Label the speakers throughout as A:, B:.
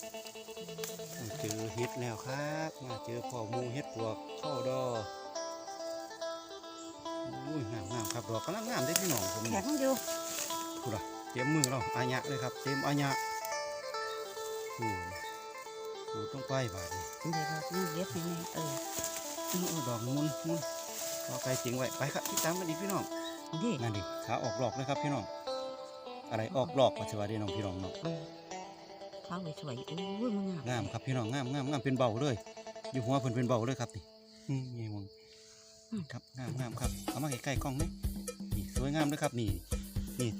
A: มาเจอเห็ดแล้วครับ มาเจอพ่อหมูเห็ดปวกเข้าดออุ้ยงามงามครับดอกกำลังงามได้อพี่น้องผม
B: แข็
A: นี่
B: งอยู่
A: พูดละเตรียมมือเราอาญะเลยครับ เต็มอาญะนี่ดูต้องไปบาดนี้
B: เดี๋ยวเรานี่เย็บให้แม่เออ
A: โอ้ดอกมุนมุนเอาไปจริงไว้ไปครับพี่ตามกันดีพี่น้อง
B: นี่
A: นั่นดิขาออกหลอกเลยครับพี่น้องอะไรออกหลอกปัจจุบันนี้น้องพี่น้องเนาะ
B: เขาสวยๆอุ้ยมันงาม
A: งามครับพี่น้องงามงามงามเป็นเบาเลยอยู่หัวเพิ่นเป็นเบาเลยครับนี่อืมนี่มึงครับงามงามครับเอามาใกล้ๆกล้องไหมนี่สวยงามเลยครับนี่นี่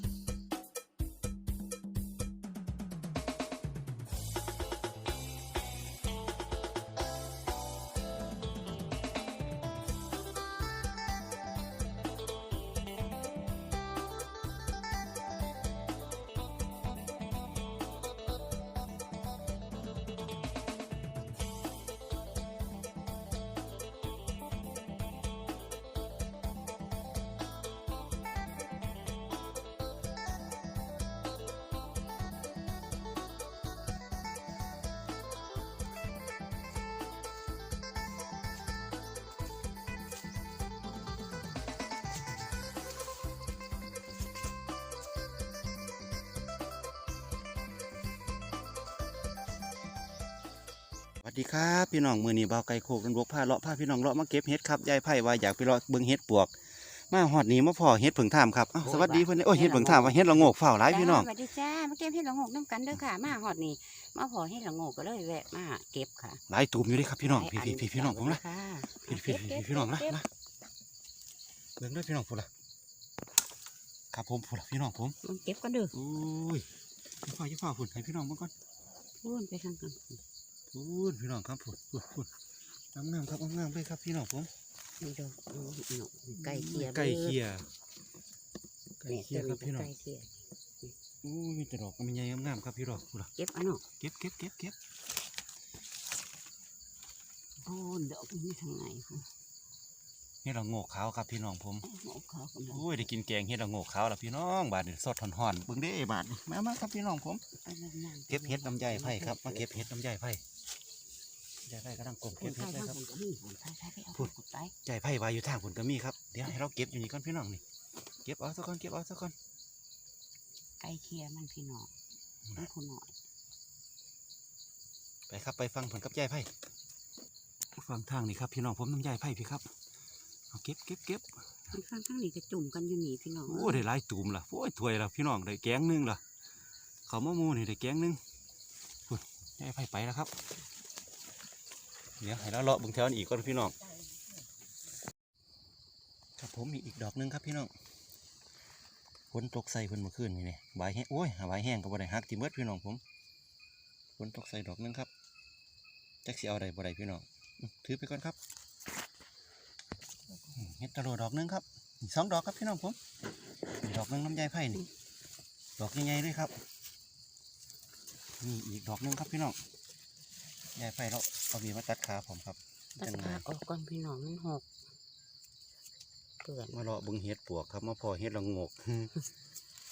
A: ดีครับพี่น้องมือนี้บ่าวไก่โคกกันบวกผ้าเลาะผ้าพี่น้องเลาะมาเก็บเห็ดครับยายไผ่ว่าอยากไปเลาะเบิ่งเห็ดปวก มาหอดนี้มาพอเห็ดผึ่งท่ามครับอ้าวสวัสดีเพื่อนโอ้ยเห็ดผึ่งท่ามว่าเห็ดละโงกเฝ้าหลายพี่น้อง
B: สวัสดีจ้ามาเก็บเห็ดละโงกน้ำกันเด้อค่ะ มาหอดนี่มาพอเห็ดละโงกก็เลยแวะมาเก็บค่ะ
A: หลายตูมอยู่เด้ครับพี่น้องพี่
B: หลาย
A: พี่พี่พี่น้องผมละ
B: ค่ะ
A: พี่พี่
B: เก็
A: พี่
B: บ
A: พี่น้องนะ
B: เก็บ
A: นะเบิ่งด้วยพี่น้องผมละครับผมผมละพี่น้องผม
B: มันเก็บกันเด้อ
A: โอ้ยยี่ฟ้ายี่ฟ้าฝุ่นให้พี่น้องเบิ่งก่อน
B: พูนไปทางกัน
A: ฝุ่นพี่น้องครับฝุ่นฝุ่นฝุ่นงามงามๆครับงามงามๆเลยครับพี่น้องผม
B: นี่เด้อเอาเนาะไก่เคีย
A: ไก่เคียไก่
B: เนี่ย
A: เคียครับพี่น้อง
B: ไก่เคีย
A: โอ้ยมีแต่ดอกมันใหญ่งามๆครับพี่น้องฝุ่นละ
B: เก็บเอันเนาะ
A: เก็บเก็บเก็บเก็บ
B: โอ้ดอกนี่ทางไหนค่ะ
A: เฮ็ดละโงกขาวครับพี่น้องผม
B: โอ้ขาวกำลัง
A: โอ้ยได้กินแกงเฮ็ดละโงกขาวแล้วพี่น้องบาดนี้สดห่อนๆเบิ่งเด้บาดนี้มามาครับพี่น้องผม
B: ไปนั่งๆ
A: เก็บเห็ดลำไยไผ่ครับมาเก็บเห็ดลำไยไผ่ ยายไผ่กำลังกลม
B: ค
A: เก็บ
B: นไท
A: เห็ด
B: ย
A: เลย
B: ทาง
A: ครับ
B: คนก็มีคนไทยไทยไปเอา
A: พูด
B: คนไทย
A: ยายไผ่วายอยู่ทางผลก็มีครับเดี๋ยวให้เราเก็บอยู่นี่ก่อนพี่น้องนี่เก็บเอาสักก่อนเก็บเอาสักก่อน
B: ไก่เคียมันพี่น้องมันผู้น้อย
A: ไปครับไปฟังผลกับยายไผ่ฟังทางนี่ครับพี่น้องผมน้ำยายไผ่พี่ครับเอาเก็บเก็บเก็บ
B: ข้างข้างๆนี่ก็จุ่มกันอยู่นี่พี่น้อง
A: โอ้ได้หลายตูมละโอ้ยถวยละพี่น้องได้แกงหนึงละเขาวมะมูนี่ได้แกงหนึงพูดยายไผ่ไปแล้วครับ เดี๋ยวให้เราเลาะบิ่งแถวนี้อีกก่อนพี่น้องครับผมมีอีกดอกหนึงครับพี่น้องฝนตกใส่เพิ่นเมื่อคืนนี่เนี่ยใบแห้งโอ้ยหาใบแห้งก็บ่ได้หักติเมิดพี่น้องผมฝนตกใส่ดอกหนึงครับแจักสิเอาอะได้บ่ได้พี่น้องถือไปก่อนครับเฮ็ดตะโลดอกหนึงครับสองดอกครับพี่น้องผมดอกนึงน้ำใยไผ่นี่ดอกใหญ่ๆเลยครับนี่อีกดอกหนึงครับพี่น้อง ยายไผ่เราเอามีดมาตัดขาผมครับ
B: ตัด
A: จังไง
B: ขาออกก่อนพี่น้องมันหกเกลือน
A: มาเลาะเบิ่งเห็ดปวกครับมาพอเห็ดละโงก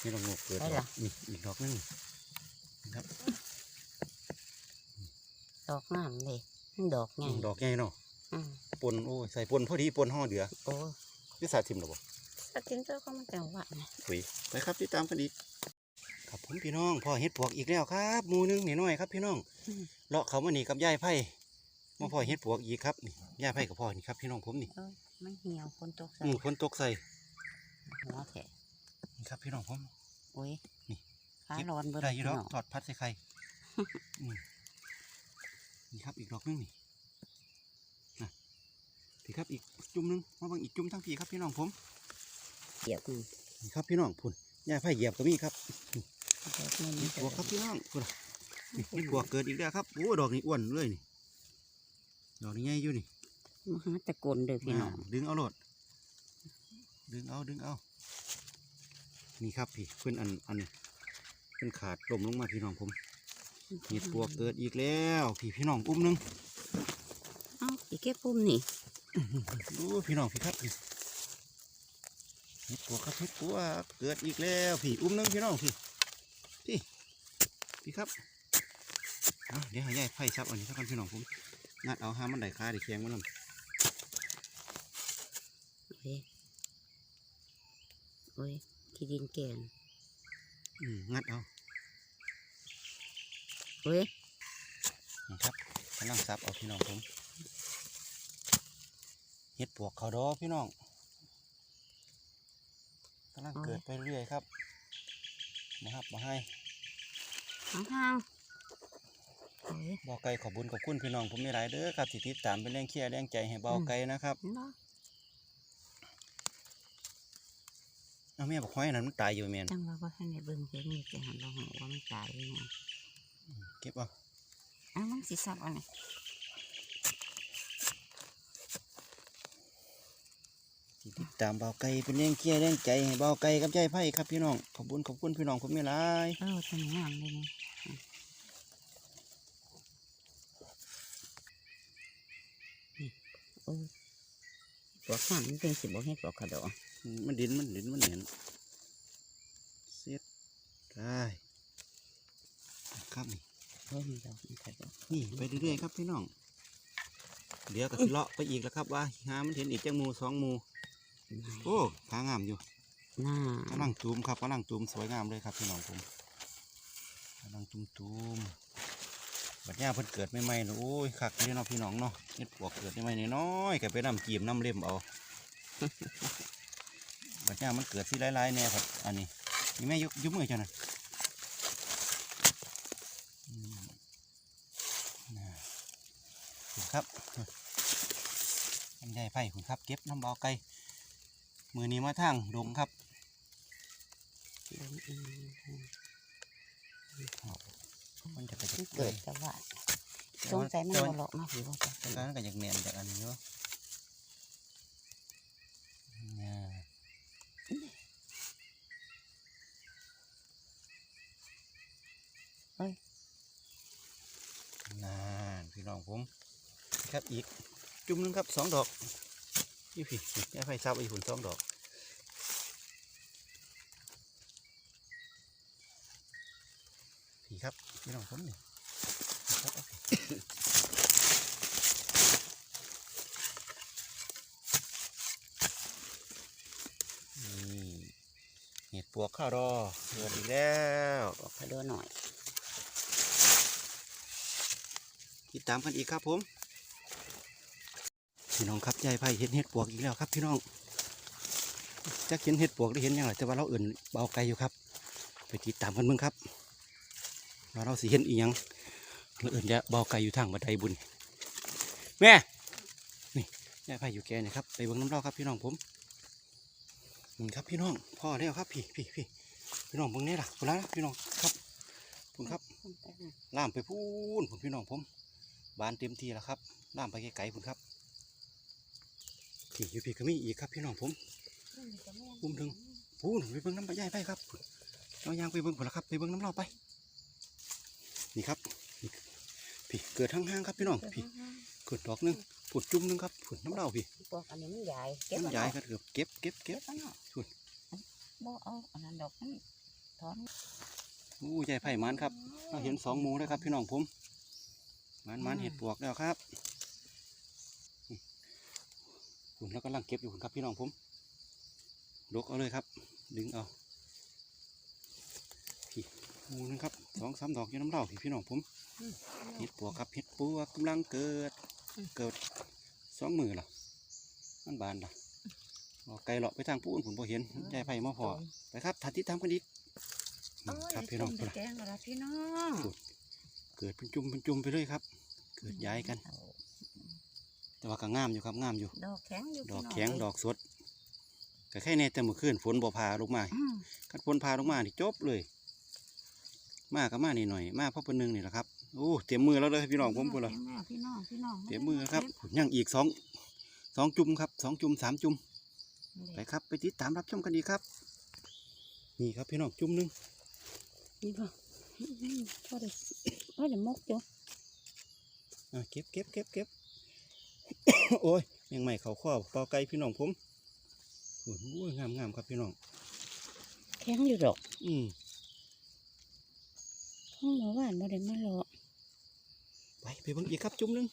A: เห็ดละโงกเกิด
B: ได้
A: ด
B: เหร
A: อ
B: อ
A: กนี่อีกดอกหนึงครับ
B: ดอกงามเลยมันดอกไง
A: ดอกใหญ่เนาะ
B: อืม
A: ปนโอ้ยใส่ปนพอดีปนห่อเดือ
B: โอ้
A: วิสาทิมหรอบ่
B: ถ้ากินเจ้าก็มันจะหวาน
A: คุยไปครับติดตามกันอีกครับ ผมพี่น้องพอเห็ดปวกอีกแล้วครับหมูหนึงหน่อยๆครับ พี่น้องเลาะเขามานี่กับยายไผ่มาพอเห็ดปวกอีกครับนี่ยายไผ่กับพ่อนี่ครับ พี่น้องผมนี่
B: เอ้ยมันเหี่ยวคนตกใส่
A: อือฝนตกใส่
B: หัวแฉะ
A: นี่ครับพี่น้องผม
B: โอ้ย
A: นี่
B: ขาร้อนเบิด
A: ได้อยี่ด
B: พี่
A: อก
B: น้อง
A: ทอดพัดใส่ไข่อืมนี่ครับอีกดอกหนึงนี่นะพี่ครับอีกจุ่มหนึงมาเบังอีกจุ่มทั้งพี่ครับพี่น้องผม
B: เหยียบมัน
A: นี่ครับพี่น้องพุ่นยาไผ่เหยียบก็มีครับ
B: ดอกมั น
A: นี่บวกครับพี่น้องพุ่นน่ะนี่นี่บวกเกิดอีกแล้วครับโอ้ดอกนี้อ้วนเลยนี่ดอกนี้ใหญ่อยู่นี่
B: มหาตะกลเด้อพี่น้องา
A: ดึงเอาโลด ดึงเอาดึงเอา นี่ครับพี่เพื่อนอันอันเพื่อนขาดลมลงมาพี่น้องผมเห็ดปวกเกิดอีกแล้ว พี่พี่น้องอุ้มหนึง
B: เอ้าอีกแค่ปุ่มนี่
A: ดูพี่น้องพี่ครับพี่เห็ดปวกครับเห็ดปวกเกิดอีกแล้ว พี่อุ้มหนึงพี่น้องพี่ พี่พี่ครับเอาเดี๋ยวให้ยายไผ่ซับอันนี้สักกันพี่น้องผมงัดเอาห้ามันได้คาได้เคียงมันนำ
B: โอ้ยโอ้ยที่ดินแกน
A: อืมงัดเอา
B: โอ้ย
A: นี่ครับกำลังซับเอาพี่น้องผมเห็ดปวกเขาดอพี่น้องกำลังเกิดไปเรื่อยครับมาครับมาให้
B: ห่างๆโอ้ย
A: เบาไก่ขอบบุญขอบคุณพี่น้องผมมีหลายเด้อครับที่ติดตามเป็นแรงเชียร์แรงใจให้เบาไก่นะครับ
B: เห็นบ่
A: เอาแม่บอกห้อยนั้นมันตายอยู่แม่น
B: จังว่าบ่ทันได้เบิ่งเห็นนี่แต่หันบ่ฮู้ว่ามันตายยังไง
A: เก็บเอา
B: อ้าวมันสิซับเอานี่
A: ที่ติดตามเบาไก่เป็นแรงเชียร์แรงใจให้เบาไก่กับใจไผ่ครับพี่น้องขอบบุญขอบคุณพี่น้องผมมีหลาย
B: เออตัวนี้งามเลยนี่นี่โอ้ยปลอกข้างมันเป็นสิบ่เฮ็ดปลอกกระโดด
A: มันดินมันดินมันเหนียนเสียดได้ครับนี่
B: เพิ่มดอกมันกระโดด
A: นี่ไปเรื่อยๆครับพี่น้อง เดี๋ยวก็สิเลาะไปอีกแล้วครับว่าหามันเห็นอีกจังหมูสองหมู โอ้ขางามอยู่
B: น่ากำ
A: ลังตูมครับกำลังตูมสวยงามเลยครับพี่น้องผมกำลังตูมตูมบัดย่าเพิ่นเกิดไม่ไม่ๆเนอะโอ้ยคักเลยเนาะพี่น้องเนาะเฮ็ดปวกเกิดไม่ไม่ๆน้อยๆก็ไปน้ำจีมน้ำเล่มเอาบัดย่ามันเกิดที่หลายๆแน่ครับอันนี้นี่แม่ยกยกมือเจ้าน่ะอืมน่ะขอบคุณครับอันใหญ่ไผ่คุณครับ เก็บน้ำเบาไก่ มือนี้มาทางดงครับ
B: ลงอี
A: มันจะไปจะ
B: มันเกิดแต่ว่าสงสัยมันบ่เลาะมาสิบ่จ้ะ
A: แต่การก็อยากเนียนจากอันนี้เนาะเนี่ยนานพี่น้องผมครับอีกจุ่มหนึงครับสองดอกนี่พี่แค่ไฟซับอีกหุ่นสองดอก พี่ครับพี่น้องผมนี่ครับเอาพี่นี่เห็ดปวกข้าวรอเกิดอีกแล้ว
B: ปลอกกระโดดหน่อย
A: ติดตามกันอีกครับผม พี่น้องครับยายไผ่เห็นเห็ดปวกอีกแล้วครับพี่น้องจะเห็นเห็ดปวกได้เห็นยังไงแต่ว่าเราเอื่นเบาไกลอยู่ครับ ไปติดตามกันเบิ่งครับ ว่าเราสิเห็นอีหยังเราเอื่นจะเบาไกลอยู่ทางบันไดบุญ แม่ นี่ยายไผ่อยู่แกเนี่ยครับ ไปเบิ่งน้ำเล่าครับพี่น้องผมนี่ครับพี่น้องพ่อแล้วครับพี่พี่พี่พี่น้องเบิ่งนี่ล่ะคุณละพี่น้องครับคุณครับล่ามไปพูนผมพี่น้องผม บานเต็มทีแล้วครับล่ามไปไกลๆผมครับพี่อยู่พี่ก็มีอีกครับพี่น้องผมอุ้มถึงพูนไปเบิ้งน้ำไปย่ายไปครับเรายางไปเบิ้งผลละครับไปเบิ้งน้ำเราไป นี่ครับนี่พี่เกิดทั้งห้างๆครับพี่น้องพี่เกิดดอกหนึงผุดจุ่มหนึงครับผุดน้ำเราพี่
B: ปลอกอันนี้มันใหญ่เก็บ
A: น้ำยายก็เกือบเก็บเก็บเก็
B: เก็
A: บบ
B: มันเนาะ
A: สุด
B: บ่เอาอันนั้นดอกมันถอน
A: อู้ยายไผ่มันครับเราเห็นสองหมูแล้วครับ พี่น้องผมมันมันเห็ดปวกแล้วครับคุณแล้วก็ลังเก็บอยู่คุณครับพี่น้องผมลกเอาเลยครับ ดึงเอาพี่ห มูนึงครับสองสามดอกอยู่น้ำเหล่าพี่พี่น้องผมเห็ดปวกครับเห็ดปวกกำลังเกิด เกิดสองมือเหรอมันบานล่ะออกไกลเลาะไปทางปูนผมพอเห็นยายไผ่มาพอไปครับถัดที่ทำกันอีกอืมครับพี่น้อง
B: ไป
A: พุ่นล่ะ
B: แกงกันละพี่น้อง
A: เกิดเป็นจุ่มเป็นจุ่มไปเลยครับ เกิดย้ายกัน แต่ว่าก็งามอยู่ครับงามอยู่
B: ดอกแข็งอยู่
A: ดอก
B: พี่น้
A: แข็ง
B: เย
A: ดอกสดก็แค่ในแต่เมื่อคืนฝนบ่พาลงมา
B: อืม
A: คันฝนพาลงมานี่จบเลย มาก็มานี่หน่อยมาเพราะเพิ่นหนึงนี่แหละครับโอ้เตรียมมือแล้วเลยพี่น้องผมพุ่นละ
B: แข็งแล้วพี่น้องพี่น้อง
A: เตรียมมือครับยังอีกสองสองจุ่มครับสองจุ่มสามจุ่มไปครับ ไปติดตามรับชมกันดีครับ นี่ครับพี่น้องจุ่มหนึง
B: นี่ป่ะพอได้พอได้มกจ้ะ
A: อะเก็บเก็บเก็บเก็บโอ้ยยังไม่เขาข้อเปล่าไก่พี่น้องผมโอ้ยงามงามครับพี่น้อง
B: แข็งอยู่ดอก
A: อืม
B: ห้องหมอว่านบ่ได้มาหรอก
A: ไปไปเบิ่งอีกครับจุ่มหนึง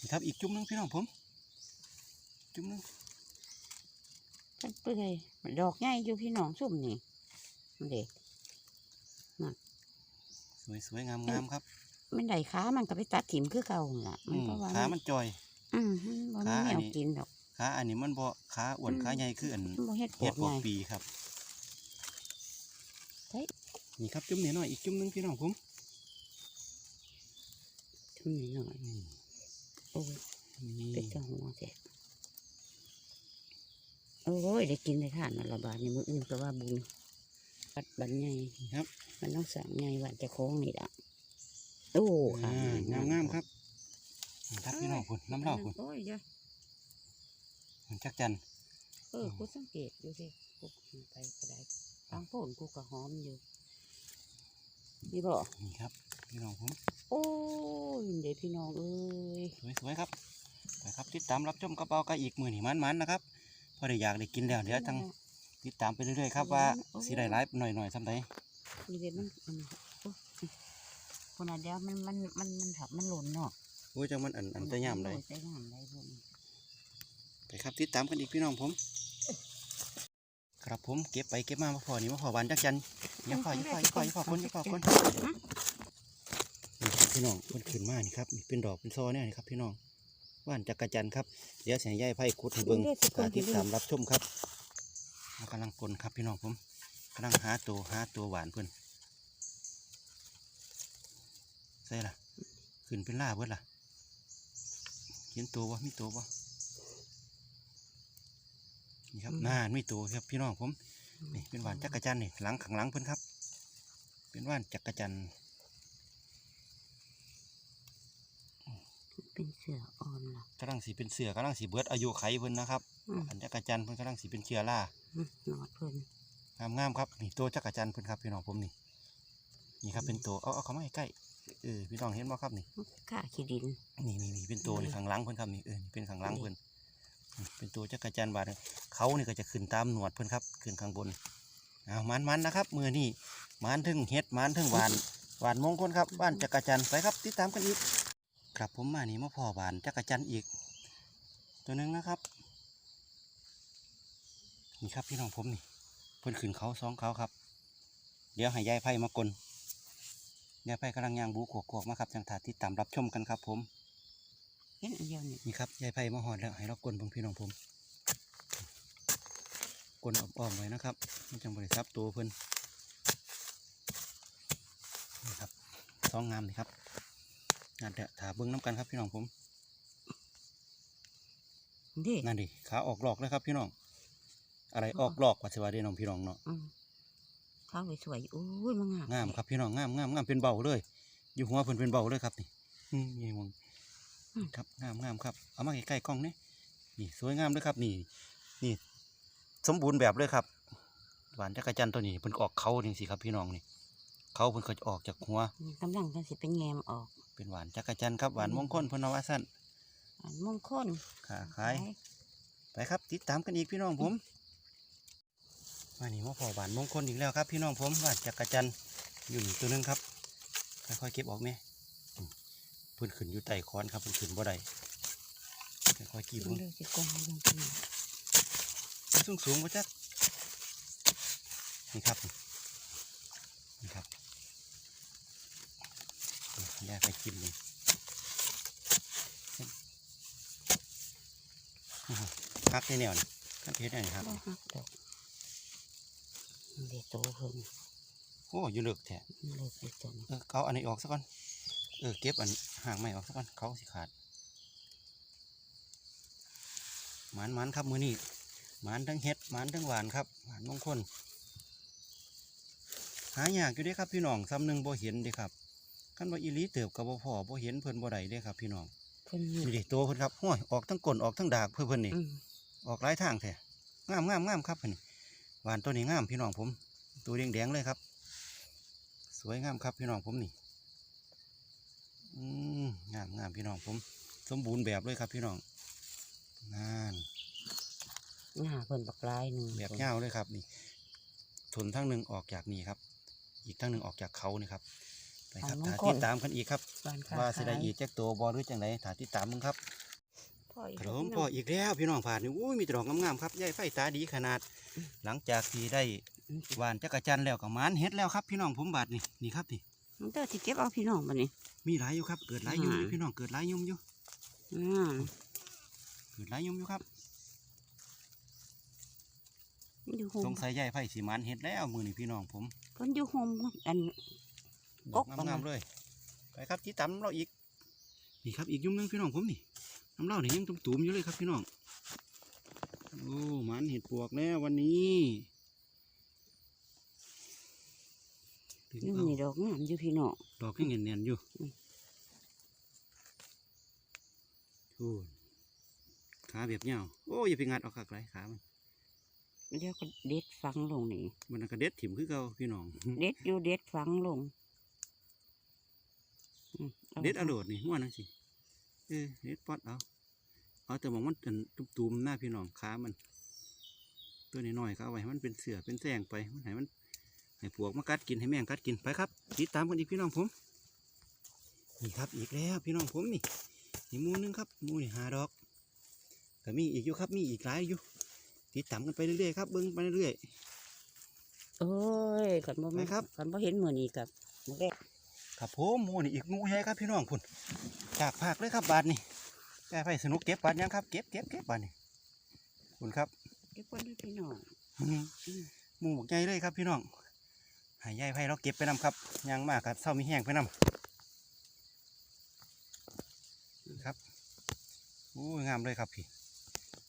A: นี่ครับอีกจุ่มหนึงพี่น้องผม จุ่มหนึง
B: มันเปื่อยดอกใหญ่อยู่พี่น้องซุ่มนี่มันเด็ก
A: สวยสวยงามงามครับ
B: มันได้ขามันก็ไปตัดถิ่มคือเก่าหั่นล่ะ
A: อื
B: มัน
A: ม
B: ก็ว่า
A: ขามันจอย
B: อืมมันบ่มี
A: ขา
B: แน
A: อัน
B: ว
A: นี้
B: กินดอก
A: ขาอันนี้มันบ่ขาอ้วน
B: อืม
A: ขาใหญ่คืออัน
B: มันบ่เฮ็ดป
A: เห็
B: ว
A: ด
B: ด
A: ปอก
B: ไง
A: ปีครับ
B: เฮ้ย
A: นี่ครับจุ่มนี้หน่อยอีกจุ่มหนึงพี่น้องผม
B: ทำนี่หน่อย
A: นี่
B: โอ้ย
A: นี่
B: เป็นจังหัวแท้โอ้ยได้กินได้ทานนั่นละบาดนี่มื้ออื่นก็ว่าบุญวัดบันใหญ่
A: นี่ครับ
B: มันต้องสั่งใหญ่วัดเจะโค้าของนี่ล่ะโอ้ค่ะ
A: อ่างามงามครับนี่ครับพี่น้องคุณน้ำเหล่าคุณ
B: โอ้ยเดี๋ยว
A: มันจักจัน
B: เออกูสังเกตดูสิกูไปก็ได้ทางโพ่นกูก็หอมอยู่ นี่บ่
A: นี่ครับพี่น้องผม
B: โอ้ยเด็พี่น้องเอ้ย
A: สวยๆครับไปครับติดตามรับชมกระเป๋าก็อีกมือนี่มันๆนะครับพอได้อยากได้กินแล้วเดี๋ยวจังติดตามไปเรื่อยๆครับว่าสิได้ไลฟ์หน่อยๆสำใด
B: นี่เด็มันอันนี้โอ้ยคนอะเดียวมันมันมันมันถับมันหล่นเนาะ
A: โอ้ยจังมันอันอันจะย่ำเลย
B: จะย่ำได้พุ่น
A: ไปครับติดตามกันอีกพี่น้องผม ครับผมเก็บไปเก็บมามาพอนี่มาพอบานจักจันอย่าพออย่าพออย่าพออย่าพอคนอย่าพอคนนี่ครับพี่น้องมันขึ้นมานี่ครับนี่เป็นดอกเป็นซอเนี่ยนี่ครับพี่น้องว่านจักรจันทร์ครับเดี๋ยวเสียงใยไพ่ขุดให้เบิ้งหาติดตามรับชมครับเรากำลังกลนครับพี่น้องผมกำลังหาตัวหาตัวหวานเพิ่นใส่ล่ะขึ้นเป็นล่าเบิดล่ะเห็นตัววะมีตัววะ นี่ครับน่ามีตัวครับพี่น้องผมนี่เป็นหวานจักรจันทร์นี่หลังขังหลังเพิ่นครับ เป็นหวานจักรจันทร์
B: เป็นเสืออ่อนล่ะ
A: กำลังสีเป็นเสือกำลังสีเบิดอายุไขเพิ่นนะครับ
B: อืม
A: อันจักรจันทร์เพิ่นกำลังสีเป็นเชื้อรา
B: อืมหนอดเพิ่น
A: งามงามๆครับนี่ตัวจักรจันทร์เพิ่นครับพี่น้องผมนี่นี่ครับเป็นตัวเอาเอาเข้ามาใกล้ๆเออพี่น้องเห็นบ่ครับนี่
B: ข้าขี้ดิน
A: นี่นี่นี่เป็นตัวนี่ข้างหลังเพิ่นครับนี่เออนี่เป็นข้างหลังเพิ่นนี่ เป็นตัวจักรจันทร์บาดนี้เขานี่ก็จะขึ้นตามหนวดเพิ่อนครับขึ้นข้างบนเอามันมันๆนะครับมือนี่มันถึงเฮ็ดมันถึงหวานหวานมงคลครับบ้านจักรจันทร์ไปครับติดตามกันอีกครับผมมานี่มาพ่อหวานจักรจันทร์อีก ตัวหนึงนะครับนี่ครับพี่น้องผมนี่เพิ่อนขึ้นเขาสองเขาครับ เดี๋ยวให้ยายไพ่มากลนยายไพ่กำลังย่างบูขวกๆมาครับจังถาติดตามรับชมกันครับผม
B: เห็นอันเดียวนี่
A: นี่ครับยายไพ่มาหอดแล้วให้เรากลนเบิ่งพี่น้องผมกลนอ้อมๆไว้นะครับมันจังบริษัทตัวเพิ่นนี่ครับสองงามนี่ครับงานเดะถาเบิ้งน้ำกันครับพี่น้องผม
B: ดิ
A: นั่นดิขาออกหลอกเลยครับพี่น้อง อะไรออกหลอกว่าสิว่าเด้น้องพี่น้องเนาะ
B: อืมข้าวสวยๆโอ้ยมันงาม
A: งามครับพี่น้องงามงามงามเป็นเบาเลย อยู่หัวเพิ่นเป็นเบาเลยครับนี่อืมนี่มอง ครับงามงามครับ เอามาใกล้ๆกล้องนี่นี่สวยงามเลยครับ นี่ นี่ สมบูรณ์แบบเลยครับ หวานจักรจันทร์ตัวนี้เพิ่นออกเขานี่สิครับพี่น้องนี่ เขาเพิ่นก็จะออกจากหัว
B: นี่กำลังกันสิเป็นแงมออก
A: เป็นหวานจักรจันทร์ครับหวานมงคลเพิ่นเอาว่าสั้น
B: อันมงคล
A: ขาขายไปครับ ติดตามกันอีกพี่น้องผมมานี่มาพอหวานมงคลอีกแล้วครับ พี่น้องผมหวานจักรจันทร์อยู่นี่ตัวหนึงครับค่อยๆเก็บออกไหมอืมเพิ่นขึ้นอยู่ใต้คอนครับเพิ่นขึ้นบ่ได้ค่อยๆกีบ
B: มัน
A: เบิ่ง
B: เลยสิกลมลงไปนี่
A: สูงสูงๆบ่จักนี่ครับนี่ครับนี่แยกไปกินเลยฮักในแนวนี่ขั้นเพชรนี่ครับ
B: บ่ฮักดอกมันเด็ดโตเพิ่น
A: โอ้อยู่เลิกแท้
B: มันเลิกเด็ดจน
A: เออเขาอันนี้ออกซะก่อน เออเก็บอันห่างไม่ออกซะก่อนเขาสิขาดหมันมันๆครับมือนี้หมันทั้งเห็ดหมันทั้งหวานครับหวานมงคลหายากอยู่เด้ครับพี่น้องซ้ำหนึ่งบ่เห็นเด้ครับคันว่าอีหลีเติบกับบ่พอบ่เห็นเพิ่นบ่ได้เด้ครับ พี่น้อง
B: เพิ่นอยู่
A: นี่เด้ตัวเพิ่นครับห้วยออกทั้งก้นออกทั้งดากเพิ่นเพิ่นนี่
B: อืม
A: ออกหลายทางแท้งามงามงามครับเพิ่นนี่หวานตัวนี้งามพี่น้องผม ตัวแดงๆเลยครับ สวยงามครับพี่น้องผมนี่อืม งามงามพี่น้องผม สมบูรณ์แบบเลยครับพี่น้องนาน
B: หน้าเพิ่นบักลายหนึง
A: แบบเงาวเลยครับนี่ทนทั้งหนึ่งออกจากนี่ครับ อีกทั้งหนึ่งออกจากเขานี่ครับไปครับ
B: เอาน้อง
A: ถ้า
B: ก้อย
A: ติดตามกันอีกครับ
B: บ้านค้
A: ว่าสิได้
B: ขย
A: อีกจักตัวบอหรือจังไดถ้าติดตามมึงครับ
B: พ่ออีก
A: ข
B: แล้ว
A: นม
B: พี่
A: พ่อ
B: น้อง
A: อีกแล้วพี่น้องผ่านนี่อุ้ยมีแต่ดอกงามๆครับยายไฟตาดีขนาด หลังจากที่ได้หวานจักรจันทร์แล้วก็หมานเฮ็ดแล้วครับ พี่น้องผมบาดนี่นี่ครับนี่
B: น้อง เต้าสิเก็บเอาพี่น้องบัดนี้
A: มีหลายอยู่ครับ เกิดหลายยุ่มอยู่
B: อ่า
A: พี่น้องเกิดหลายยุ่มอยู่
B: อ่า
A: เกิดหลายยุ่มอยู่ครับ
B: มันอยู่โฮ
A: ส
B: ม
A: งสัยยายไฟสีมันเฮ็ดแล้วมือนี่พี่น้องผม
B: เพิ่นอยู่โฮมอัน
A: ดอก
B: กก
A: งามๆเลยไปครับที่ตำน้ำเราอีกนี่ครับอีกยุ่มหนึงพี่น้องผมนี่น้ำเราเนี่ยยังตุ่มๆอยู่เลยครับพี่น้องโอ้หมันเห็ดปวกแล้ววันนี้ ดึง
B: อยู่
A: เอา
B: นี่ดอกงามอยู่พี่น้อง
A: ดอกยังเนียนๆอยู่
B: อืม
A: โอ้ยขาแบบเงาวโอ้ยอย่าไปงัดเอาขาไกลขามัน
B: เดี๋ยวก็เด็ดฟังลงนี่
A: มันกระเด็ดถิ่มคือเก่าพี่น้อง
B: เด็ดอยู่เด็ดฟังลงอืมา
A: เด็ดเอาโดดนี่หัวนั่นสิเออเด็ดปอดเอาเอาแต่หมองมันเป็นตุ่มๆหน้าพี่น้องขามัน ตัวน้อยๆก็เอาไว้ให้มันเป็นเสือเป็นแสงไปมันให้มัน ให้ปวกมากัดกินให้แมงกัดกินไปครับติดตามกันอีกพี่น้องผมนี่ครับอีกแล้วพี่น้องผมนี่นี่หมูหนึงครับหมูนี่หาดอกก็มีอีกอยู่ครับมีอีกหลายอยู่ติดตามกันไปเรื่อยๆครับเบิ้งไปเรื่อย
B: โอ้ยขันบ่
A: ไป
B: แม่น
A: ครับ
B: ขันบ่เห็นมื้อนี้กับมื้อแรก
A: ๆครับผมหมูนี่อีกหมูใหญ่ครับพี่น้องพุ่นจากภาคเลยครับบาทนี่แก่ไปสนุกเก็บบาทยังครับเก็บเก็บเก็บบาทนี่คุณครับ
B: เก็บไว้ด้วยพี่น้อง
A: อืมหมูบักใหญ่เลยครับพี่น้องใหายใหญ่ไผ่เราเก็บไปนำครับยางมากครับเศร้ามีแห้งไปนำครับโอ้ยงามเลยครับพี่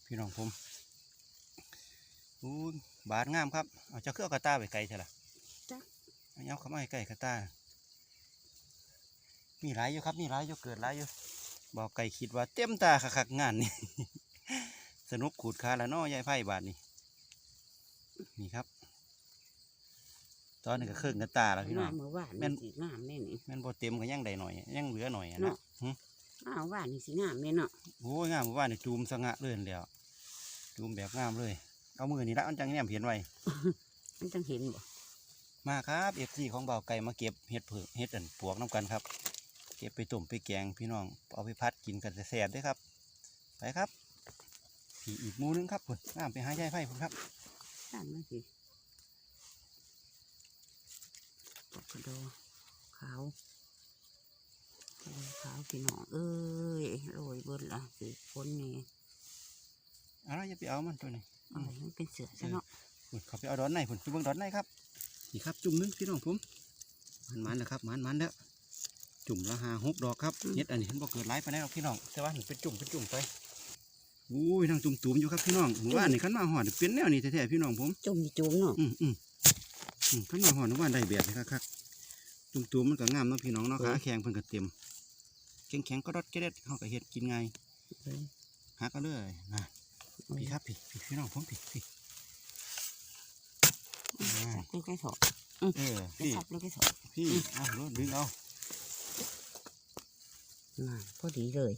A: พี่น้องผมโอ้ยบาดงามครับเอาเจะเครื่องเอากระตาไปไกลเถอะล่ะ
B: จ้ะ
A: เอาเอาเข้ามาใกล้กระตามีหลายอยู่ครับมีหลายอยู่เกิดหลายอยู่บอกไก่คิดว่าเต็มตาคักๆงานนี่สนุกขูดคาแล้วเนาะยายไผ่บาดนี่นี่ครับต อนนี้ก็เครื่องกันตาแล้วพี่น้อง
B: มาเมื่อวาน
A: แม่น
B: นี่สิงามแน่นี่
A: แมันบ่เต็มก็ยังได้หน่อยยังเหลือหน่อยอะ
B: เนาะ
A: นะหึ
B: อ้าววานนี่สิงามแม่เนาะ
A: โอ้ยงามว่านี่จูมสงะเลยนั่นแหล้วจูมแบบงามเลย เอามือนี่ละอันจังแนมเห็นไว้
B: มันจังเห็นบ่
A: มาครับเอฟซีของเบาวไก่มาเก็บเห็ดเผือกเห็ดอันปวกน้ำกันครับ เก็บไปต้มไปแกงพี่น้องเอาไปพัดกินกันแซ่บๆเด้วยครับ ไปครับผีอีกหมูหนึงครับพุ่นงามไปหายายไผ่พุ่นครับ
B: ตามมันสิป กกระโดขาวกระโดขาวพี่น้องเอ้ยโรยเบิดละสิฝนนี่
A: เอาละอย่าไปเอามันตัวนี้
B: เอาให้มันเป็นเสือซะเนาะ
A: พุ่นเขาไปเอาดอนในพุ่นไปเบิ่งดอนในครับนี่ครับ จุ่มหนึงพี่น้องผมมันมันนะครับมันมันแล้วจุ่มละหาหกดอกครับเห็ดอันนี้เห็นบ่เกิดหลายไปแล้วพี่น้องแต่ว่าเห็นเป็นจุ่มเป็นจุ่มไปอุ้ยนั่งจุ่มตุ่มๆอยู่ครับพี่น้องหมู่บ้านนี่ขันมาหอดเป็นแนวนี้แท้ๆพี่น้องผม
B: จุ่มนี่จุ่มเนาะ
A: อืมอืมอืมขันมาหอดหมู่บ้านได้แบบนี้ครับ จุ่มตุ่มๆมันก็งามเนาะพี่น้องเนาะขาแข็งเพิ่นก็เต็มแข็งแข็งๆก็รดเกล็ดเขาก็เห็ดกินไงาย
B: เอ้ย
A: หักก็เลยนะพี่ครับพี่พี่พี่น้องผมพี่พี่
B: จับลูกไก่ถอด
A: เออ
B: ไป
A: พี่
B: จับลูกไก่ถอด
A: พี่เอารถดึงเอา
B: นั่นพอดีเลย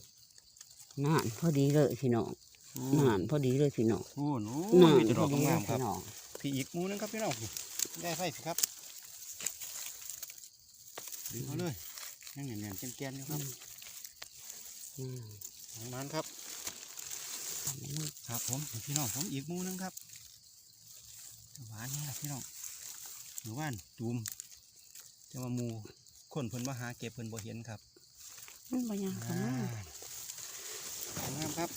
B: นั่นพอดีเลยพี่น้อง
A: โอ้
B: นั่นพอดีเลยพี่น้อง
A: โอ้โห
B: นั่น
A: มีแต่ด
B: พ
A: อ
B: อกดีเล
A: งายมๆครับ
B: พี่น้อง
A: พี่อีกหมูนึงครับพี่น้องได้ไฟสิครับ ดึงเอาเลยนั่งเนียนๆแกนๆอยู่ครับ
B: อืม
A: ของมันครับ
B: ทำให้มัน
A: ครับผมพี่น้องผมอีกหมูนึงครับหวานนี่แหละพี่น้องหรือว่านตูมจะมาหมูคนเพิ่นมาหาเก็บเพิ่นบ่เห็นครับ
B: มันบ่ยาก
A: อ่า
B: ทำไม
A: งามครับ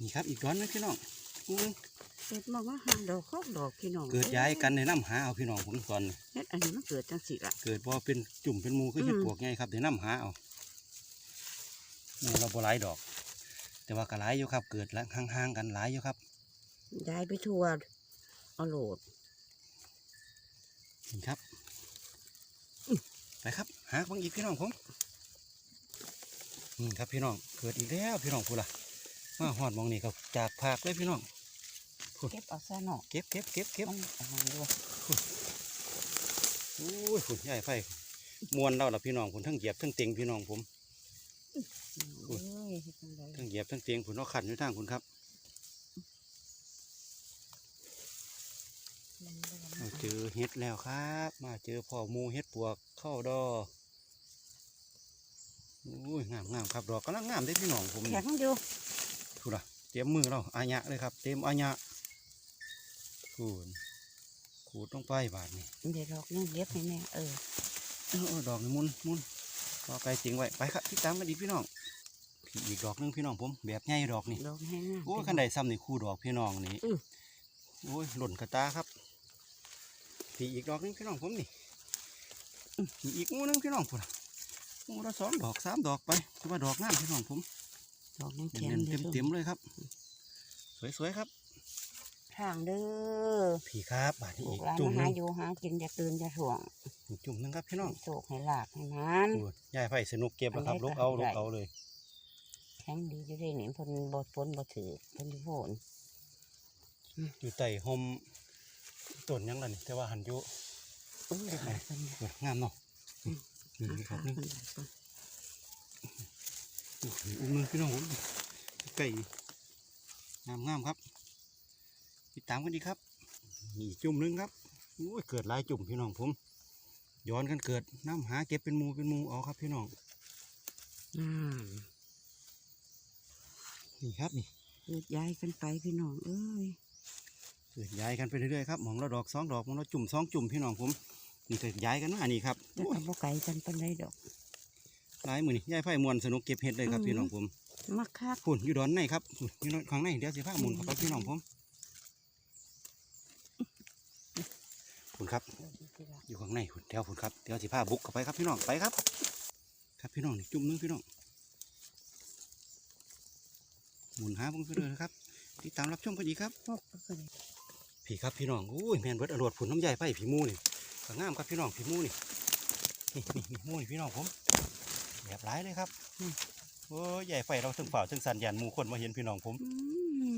A: นี่ครับอีกร้อนนึงพี่น้องอุ้ย
B: เกิดมาว่าหาดอกคอกดอกพี่น้อง
A: เกิดย้ายกันในน้ำหาเอาพี่น้องผมก่อน
B: เฮ็ดอันนี้มันเกิดจังสิละ
A: เกิดบ่เป็นจุ่มเป็นหมูคือเห็ด
B: อืม
A: ปวกไงครับเดี๋ยวน้ำหาเอาหมูเราบ่หลายดอก แต่ว่าก็หลายอยู่ครับ เกิดละห่างๆกันหลายอยู่ครับ
B: ย้ายไปทั่วเอาโหลด
A: นี่ครับอื้อไปครับ หาบางอีกพี่น้องผมนี่ครับพี่น้องเกิดอีกแล้วพี่น้องพูดล่ะมาหอดหมองนี่ก็จากภาคเลยพี่น้อง
B: เก็บเอาซะเนาะ
A: เก็บเก็บเก็บเก็บ
B: มันเอามาด้วย
A: โอ้ยฝุ่นใหญ่ไฟมวนเราล่ะพี่น้องผมทั้งเหยียบทั้งเตียงพี่น้องผม
B: เอ้ยเฮ็ดจังได
A: ทั้งเหยียบทั้งเตียงผมเอาขันอยู่ทางคุณครับ
B: มันบ่
A: มาเจอเห็ดแล้วครับ มาเจอพ่อหมูเห็ดปวกเข้าดอโอ้ยงามงามครับดอกกำลังงามได้อพี่น้องผมนี่
B: แข็งอยู่
A: ถูกละเตรียมมือเราอาญะเลยครับ เตรียมอาญะ ขูดขูดลงไปบาทนี่
B: เดี๋ยวดอกนึงเย็บให้แม่เออ
A: เออเออดอกนี่มุนมุนรอไกลจริงไว้ไปครับที่ตามกันดีพี่น้องพี่อีกดอกหนึงพี่น้องผมแบบใหญ่ดอกนี่
B: ดอกแห้ง
A: โอ้ยขันใดซ้ำนี่คู่ดอกพี่น้องนี่
B: อื้อ
A: โอ้ยหล่นกระตาครับพี่อีกดอกหนึงพี่น้องผมนี่อื้อพี่อีกงูหนึงพี่น้องพุ่นน่ะงูละสองดอกสามดอกไปถือว่าดอกงามพี่น้องผม
B: ดอกนึงแข็ง
A: เด่น
B: อยู่
A: ๆเต็มๆเลยครับ สวยๆครับ
B: ทางเด้อ
A: พี่ครับบาทนี้
B: ลู
A: อี
B: ก
A: ก
B: หลาน
A: จุ่ม
B: มา
A: หนึ
B: หางอยู่หากินอย่าตื่นอย่าถ่วง
A: อีกจุ่มหนึงครับพี่น้อง
B: ให้โศกให้ลาบให้มัน
A: โอ้ยยายไผ่สนุกเก็บแล้วครับ
B: อันใด
A: ลูก
B: ก็
A: เอา
B: ให้
A: ลู
B: ได้
A: กเอาเลย
B: แข็งดีอยู่ได้นี่เพิ่นบ่ฝนบ่ถือเพิ่นสิโผน
A: อยู่ใต้ห่มต้นหยังล่ะนี่แต่ว่าหันอยู่
B: อุ้ยหลายเพิ่น
A: โอ้ยงามเนาะนี่
B: หา
A: นี่ครั
B: ขา
A: บนี่
B: เพิ่นหลายเพิ่น
A: อุ้มมือพี่น้องผมไก่งามงามๆครับ ติดตามกันดีครับ นี่จุ่มหนึงครับโอ้ยเกิดหลายจุ่มพี่น้องผมย้อนกันเกิดน้ำหาเก็บเป็นหมูเป็นหมูเอาครับพี่น้อง
B: อืม
A: นี่ครับนี่
B: เกิดย้ายกันไปพี่น้องเอ้ย
A: เกิดย้ายกันไปเรื่อยๆครับหมองละดอกสองดอกหมองละจุ่มสองจุ่มพี่น้องผมนี่เกิดย้ายกันมานี่ครับ
B: แต่ก็บ่ไกลกันปานใดดอก
A: หลายมือนี่ยายไผ่มวนสนุกเก็บเห็ดเลยครับ
B: อืม
A: พี่น้องผม
B: มักคัก
A: พุ่นอยู่ดอนในครับพุ่นอยู่ดอนข้างในเดี๋ยวสิพาหมุนเข้าไปพี่น้องผม พุ่นครับ อยู่ข้างในพุ่นเดี๋ยวพุ่นครับเดี๋ยวสิพาบุกเข้าไปครับพี่น้องไปครับ ครับพี่น้องนี่จุ่มนึงพี่น้องหมุนหาเพิ่งไปเลยนะครับติดตามรับชมกันอีกครับ
B: พวกก็เลย
A: พี่ครับพี่น้องโอ้ยแมนเบิดอรวดผุนน้ำใหญ่ไปผีมูนี่ก็งามครับพี่น้องผีมูนี่นี่นี่นี่มูนี่พี่น้องผมแบบร้ายเลยครับ อืมโอ้ยใหญ่ไฟเราถึงเปล่าถึงสันยันหมูคนมาเห็นพี่น้องผม
B: อื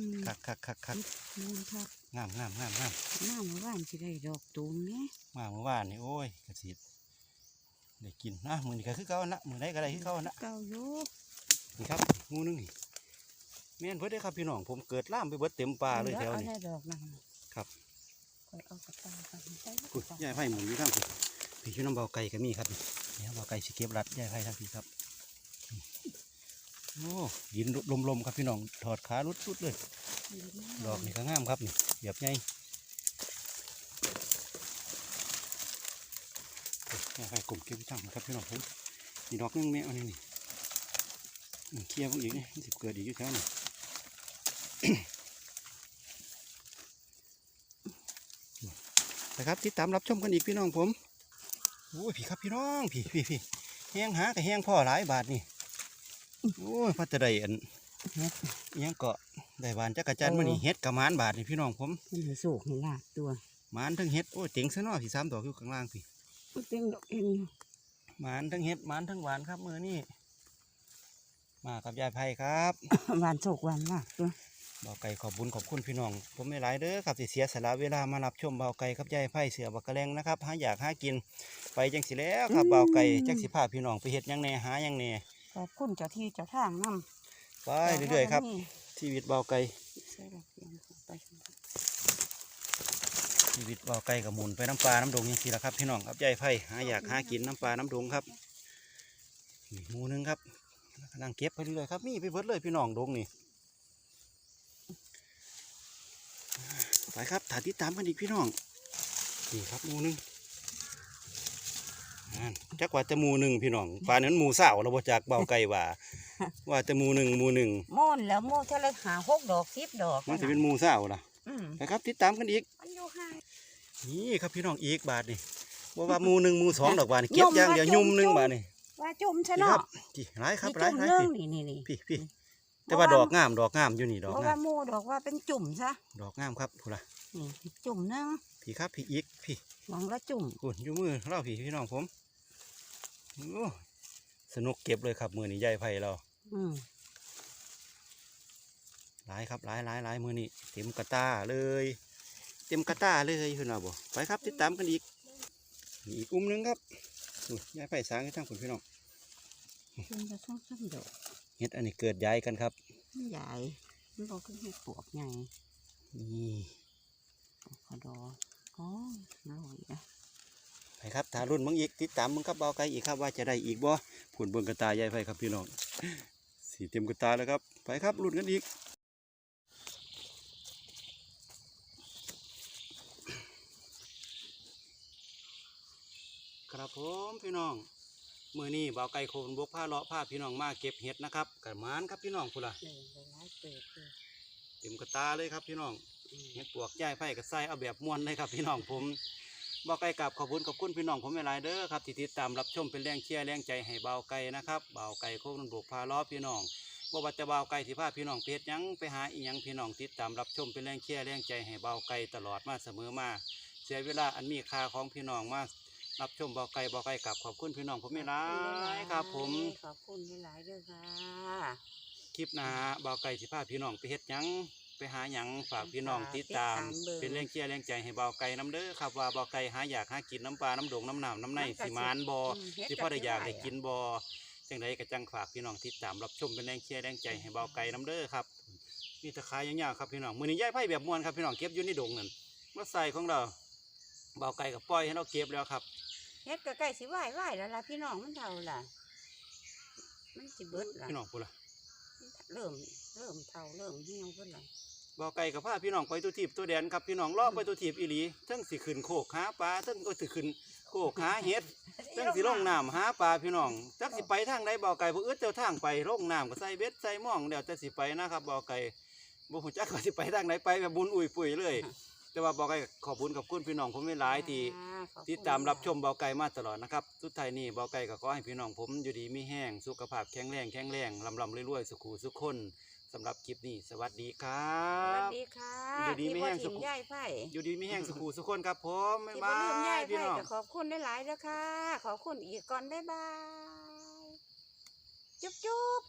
B: ม
A: คักคักคักคัก
B: มูลคัก
A: งามงามงามงาม
B: หน้าหมู่บ้านสิได้ดอกตูมแหน่
A: มาเมื่อวานนี่โอ้ยกระสีได้กินนะมือนี่ก็คือเก่านะมือไหนก็ได้คือเก่านะ
B: เก่าอยู่
A: นี่ครับงูนึงนี่แม่นเพิ่นได้อครับพี่น้องผมเกิดล่ามไปเบิดเต็มป่าเลยแถว
B: เอา
A: นี้
B: ได้ดอกนั่น
A: ครับ
B: คอยเอากระตากันไป
A: กุดใหญ่ไฟหมุนอยู่ทั้งคุณพี่ชื่อน้ำเบาไก่ก็มีครับนี่เดี๋ยวเบาไก่สิเก็บรัดใหญ่ไฟทั้งพี่ครับนี่ โอ้ยินลมๆครับพี่น้องถอดขาลุดสุดเลย ดอกนี่ก็งามครับนี่เหยียบใหญ่ใหญ่ไฟกลมเก็บจังนะครับพี่น้องผมนี่ดอกนึงแม่เอานี่นี่เคลียร์พวกอีกนี่สิเกิดอีกอยู่แถวนี่นะครับติดตามรับชมกันอีกพี่น้องผมโอ้ยพี่ครับพี่น้องพี่พี่พี่แห้งหากับแห้งพ่อหลายบาทนี่ โอ้ยพัดจะได้อัน
B: เฮ็ด
A: อิหยังเกาะได้บานจักรจันทร์มื่อนี้เฮ็ดกับหมานบาทนี่พี่น้องผม
B: มันให้โศกให้ลาบตัว
A: หมานทั้งเฮ็ดโอ้ยเจ๋งซะเนาะพี่สามดอกอยู่ข้างล่างพี่
B: มันเป็นดอกเอ็น
A: หมานทั้งเฮ็ดหมานทั้งหวานครับมือนี่มากับยายไผ่ครับ
B: หวานโศกหวานลาบตัว
A: เบาไก่ขอบบุญขอบคุณพี่น้อง ผมไม่หลายเด้อครับที่เสียสละเวลามารับชมเบาไก่ครับยายไผ่เสือบักกะแลงนะครับหาอยากหากินไปจังสิแล้วครับเบาไก่จักสิพาพี่น้องไปเฮ็ดหยังแหน่หาหยังแหน่
B: ขอบคุณเจ้าที่เจ้าทางนำ
A: ไปเรื่อยๆครับ ชีวิตเบาไก่
B: ใส่ดอกเพียงไป
A: ชีวิตเบาไก่กับหมุนไปน้ำปลาน้ำดงยังสิละครับพี่น้องครับยายไผ่หาอยากหากินน้ำปลาน้ำดงครับนี่หมูหนึงครับกำลังเก็บไปเรื่อยๆครับมีไปเบิดเลยพี่น้องดงนี่ไปครับถ่ายติดตามกันอีกพี่น้องนี่ครับหมูหนึงนั่น จักว่าจะหมูหนึ่งพี่น้องปลานั้นหมูสาวเราบ่จากเบาไก่ว่า ว่าจะหมูหนึ่งหมูหนึ่ง
B: โม่นแล้วโม่เท่าไรหาหกดอกสิบดอก
A: มันจะเป็นหมูสาวล่ะ
B: อืม
A: ไปครับติดตามกันอีก
B: มันอยู่ห่าง
A: นี่ครับพี่น้องอีกบาทนี่ว่าว่าหมูหนึ่งหมูสองดอกบาทนี่เก็บอย่างเดียวยุ่มหนึ่งบาทนี่
B: ว่าจุ่มใช่
A: นี่ค
B: เนาะ
A: รับที่หลายครับหลาย
B: จุ่ม
A: หลาย
B: เรื่อง
A: พี่
B: นี่นี่นี่
A: พี่พี่แต่ว่าดอกงามดอกงามอยู่นี่ดอก
B: เพราะ
A: งา
B: ว่ามโม่ดอกว่าเป็นจุ่มซะ
A: ดอกงามครับพูดละ
B: นี่จุ่มหนึง
A: พี่ครับพี่อีกพี่
B: หวังละจุ่ม
A: คุณอยู่มือเล่าพี่พี่น้องผมโอ้ สนุกเก็บเลยครับมือนี้ใหญ่ไผ่เรา
B: อืม
A: หลายครับหลายหลายหลายมือนี้เต็มกระตาเลย เต็มกระตาเลยคุณเอาบ่ไปครับติดตามกันอีกนี่อีกอุ้มหนึงครับอุ้ยยายไผ่สางให้ทั้งคุณพี่น้อง
B: จุ่มจะช่องซ้ำดอก
A: เฮ็ดอันนี้เกิดย้ายกันครับ
B: มันใหญ่มันบอกขึ้นให้ปวกใหญ่
A: นี่
B: ขอดออ๋ออร่อยนะ
A: ไปครับถ้ารุ่นมึงอีกติดตามมึงครับเบาไกลอีกครับว่าจะได้อีกบ่ผุนเบิ่งกระตายใหญ่ไฟครับพี่น้องสีเต็มกระตาแล้วครับไปครับรุ่นกันอีกครับผมพี่น้องมือนี้เบาไก่โคนบกผ้าเลาะผ้าพี่น้องมาเก็บเห็ดนะครับกระมานครับพี่น้องพุ่นละ
B: หนึ่งหลายเปิดเต็
A: มกระตาเลยครับพี่น้องเห็ดปวกย่ายไผ่กับไส้เอาแบบม้วนเลยครับพี่น้องผม บาไก่กับขอบคุณขอบคุณพี่น้องผมหลายๆเด้อครับที่ติดตามรับชมเป็นแรงเชียร์แรงใจให้เบาไก่นะครับเบาไก่โคนบกผ้าเลาะพี่น้องบ่ว่าจะเบาไก่ที่พาพี่น้องเพชรยังไปหาอีหยังพี่น้องติดตามรับชมเป็นแรงเชียร์แรงใจให้เบาไก่ตลอดมาเสมอมาเสียเวลาอันมีค่าของพี่น้องมารับชมเบาไก่เบาไก่กับขอบคุณพี่น้องผมหลายๆครับ ผม
B: ขอบคุณหลายๆเด้อค่ะ
A: คลิปหน้าบ่าวไก่สิพาพี่น้องไปเฮ็ดหยัง ไปหาหยังฝากพี่น้องติดตามเป็นแรงเชียร์แรงใจให้บ่าวไก่น้ำเด้อครับว่าบ่าวไก่หาอยากหากินน้ำปลาน้ำดงน้ำหนามน้ำในสิมานบ่สิพอได้อยากได้กินบ่จังไดก็จังฝากพี่น้องติดตามรับชมเป็นแรงเชียร์แรงใจให้บ่าวไก่น้ำเด้อครับมีตะขายยาวๆครับพี่น้องมื้อนี้ย้ายไผ่แบบม่วนครับพี่น้องเก็บอยู่ในดงนั่นมาใส่ของเราบ่าวไก่ก็ปล่อยให้เราเก็บแล้วครับ
B: เฮ็ดก็ใกล้สิไหว้ไหว้แล้วล่ะพี่น้องมันเท่าล่ะ มันสิเบิดล่ะ
A: พี่น้องพูดล่ะ
B: เริ่มเริ่มเท่าเริ่มเหี่ยวเพิ่นล่ะ
A: บ่าวไก่กับพาพี่น้องไปตัวทีบตัวแดนครับพี่น้องรอไปตัวทีบอีหลีเทั้งสิขึ้นโคกหาปลาเทั้งก็สิขึ้นโคกหาเห็ดจังสิลงน้ำหาปลาพี่น้องจักสิไปทางใดบ่อไก่บ่อึดเจ้าทางไปลงน้ำก็ใส่เบ็ดใส่หม่องเดี๋ยวจะสิไปนะครับบ่อไก่บ่ฮู้จักว่าสิไปทางไหนไปแบบบุญอุ้ยปุ้ยเลย แต่ว่าเบาไก่ขอบคุณขอบคุณพี่น้องผมหลายที่
B: ที่
A: ตามรับชมเบาไก่มาตลอดนะครับทุดท้ายนี่เบาไก่ก็ขอให้พี่น้องผมอยู่ดีไม่แห้งสุขภาพแข็งแรงแข็งแรงลำลำรวยๆสุขูสุขคนสำหรับคลิปนี้สวัสดีครับ
B: สวัสดีค่ะ
A: อยู่ดีไม่แห้งสุข
B: สุนข ย่ายไผ่
A: อยู่ดีไม่แห้งสุขูสุขคนครับผมไม่บ้าพี่น้อง
B: ขอบคุณไว้หลายแล้วค่ะ ขอบคุณอีกก่อนบ๊ายบาย จุ๊บจุ๊บ